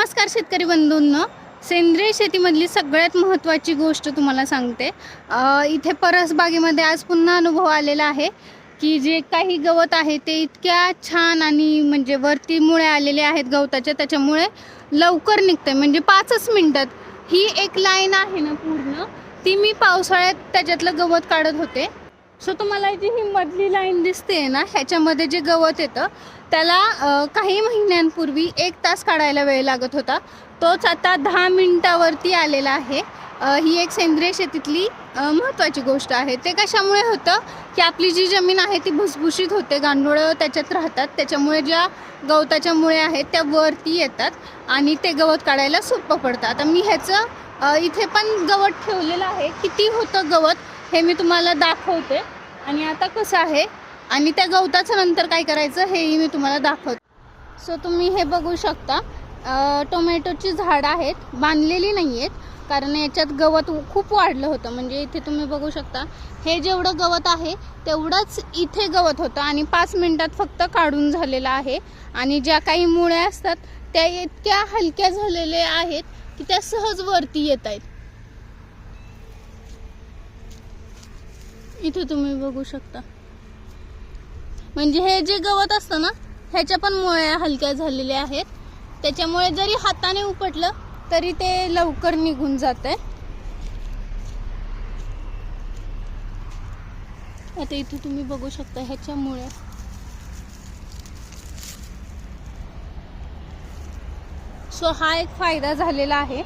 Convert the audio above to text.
नमस्कार शेतकरी बंधूंनो. सेंद्रिय शेतीमधली सगळ्यात महत्त्वाची गोष्ट तुम्हाला सांगते. इथे परसबागेमध्ये आज पुन्हा अनुभव आलेला आहे की जे काही गवत आहे ते इतक्या छान आणि म्हणजे वरती मुळे आलेले आहेत गवताच्या त्याच्यामुळे लवकर निघतंय. म्हणजे पाचच मिनटात ही एक लाईन आहे ना पूर्ण ती मी पावसाळ्यात त्याच्यातलं गवत काढत होते. सो तुम्हाला जी ही मधली लाईन दिसते ना ह्याच्यामध्ये जे गवत येतं त्याला काही महिन्यांपूर्वी एक तास काढायला वेळ लागत होता. तोच आता दहा मिनटावरती आलेला आहे. ही एक सेंद्रिय शेतीतली महत्त्वाची गोष्ट आहे. ते कशामुळे होतं? की आपली जी जमीन आहे ती भुसभुशीत होते. गांडोळं त्याच्यात राहतात. त्याच्यामुळे ज्या गवताच्या मुळे आहेत त्या वरती येतात आणि ते गवत काढायला सोपं पडतं. आता मी ह्याचं इथे पण गवत ठेवलेलं आहे. किती होतं गवत हे मी तुम्हाला दाखवते. आणि आता कसं आहे? आणि त्या गवताचं नंतर काय करायचं हेही मी तुम्हाला दाखवते. सो तुम्ही हे बघू शकता. टोमॅटोची झाडं आहेत बांधलेली नाही आहेत कारण याच्यात गवत खूप वाढलं होतं. म्हणजे इथे तुम्ही बघू शकता हे जेवढं गवत आहे तेवढंच इथे गवत होतं आणि पाच मिनटात फक्त काढून झालेलं आहे. आणि ज्या काही मुळ्या असतात त्या इतक्या हलक्या झालेल्या आहेत की त्या सहज वरती येत आहेत. इथे तुम्ही बघू शकता. म्हणजे हे जे गवत असतं ना ह्याच्या पण मुळ्या हलक्या झालेल्या आहेत. त्याच्यामुळे जरी हाताने उपटलं तरी ते लवकर निघून जात आहे आता इथे तुम्ही बघू शकता ह्याच्यामुळे सो हा एक फायदा झालेला आहे.